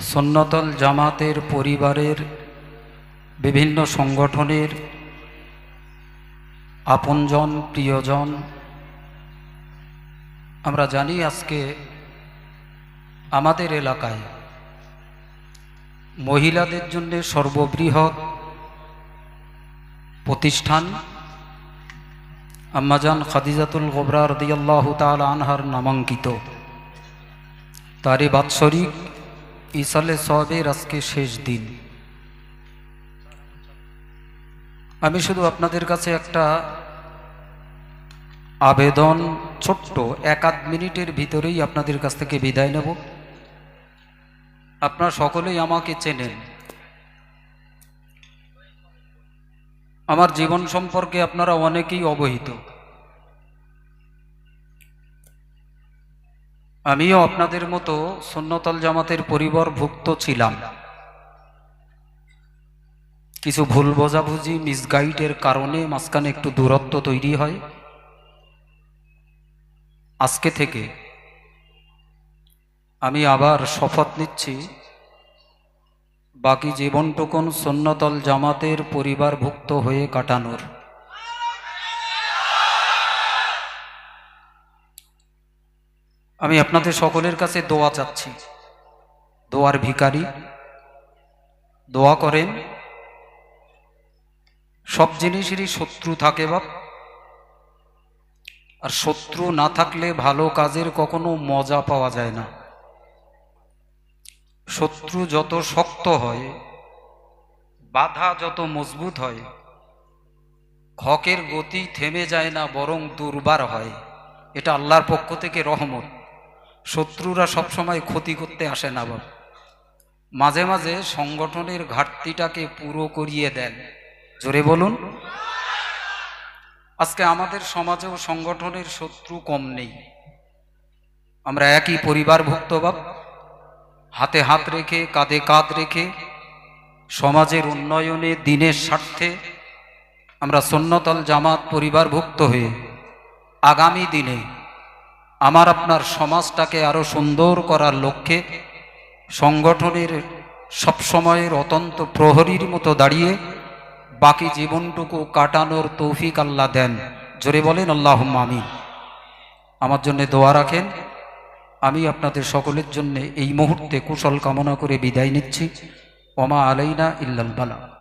সন্ন্যতল জামাতের পরিবারের বিভিন্ন সংগঠনের আপনজন, প্রিয়জন। আমরা জানি আজকে আমাদের এলাকায় মহিলাদের জন্য সর্ববৃহৎ প্রতিষ্ঠান আম্মাজান খাদিজাতুল গোবরা রদিয়াল্লাহ তাল আনহার নামাঙ্কিত। তারই বাৎসরিক ইসালে সবের আজকে শেষ দিন। আমি শুধু আপনাদের কাছে একটা আবেদন, ছোট্ট এক আধ মিনিটের ভিতরেই আপনাদের কাছ থেকে বিদায় নেব। আপনারা সকলেই আমাকে চেনেন। আমার জীবন সম্পর্কে আপনারা অনেকেই অবহিত। আমিও আপনাদের মতো সন্ন্যতল জামাতের পরিবারভুক্ত ছিলাম। কিছু ভুল বোঝাবুঝি মিসগাইডের কারণে মাঝখানে একটু দূরত্ব তৈরি হয়। আজকে থেকে আমি আবার শপথ নিচ্ছি, বাকি জীবনটুকুন সন্ন্যতল জামাতের পরিবারভুক্ত হয়ে কাটানোর। আমি আপনাদের সকলের কাছে দোয়া চাচ্ছি। দোয়ার ভিকারি দোয়া করেন। সব জিনিসেরই শত্রু থাকে বাপ। আর শত্রু না থাকলে ভালো কাজের কখনো মজা পাওয়া যায় না। শত্রু যত শক্ত হয়, বাধা যত মজবুত হয়, হকের গতি থেমে যায় না, বরং দুর্বার হয়। এটা আল্লাহর পক্ষ থেকে রহমত। শত্রুরা সবসময় ক্ষতি করতে আসে না বাবা মাঝে মাঝে সংগঠনের ঘাটতিটাকে পুরো করিয়ে দেন। জোরে বলুন। আজকে আমাদের সমাজেও সংগঠনের শত্রু কম নেই। আমরা একই পরিবারভুক্ত বাপ। হাতে হাত রেখে, কাঁধে কাঁধ রেখে, সমাজের উন্নয়নে, দিনের স্বার্থে আমরা সন্ন্যতল জামাত পরিবারভুক্ত হয়ে আগামী দিনে আমার আপনার সমাজটাকে আরও সুন্দর করার লক্ষ্যে সংগঠনের সবসময়ের অতন্ত প্রহরীর মতো দাঁড়িয়ে বাকি জীবনটুকু কাটানোর তৌফিক আল্লাহ দেন। জোরে বলেন আল্লাহ আমিন। আমার জন্য দোয়া রাখেন। আমি আপনাদের সকলের জন্য এই মুহূর্তে কুশল কামনা করে বিদায় নিচ্ছি। ওমা আলাইনা ইল্লাল বালা।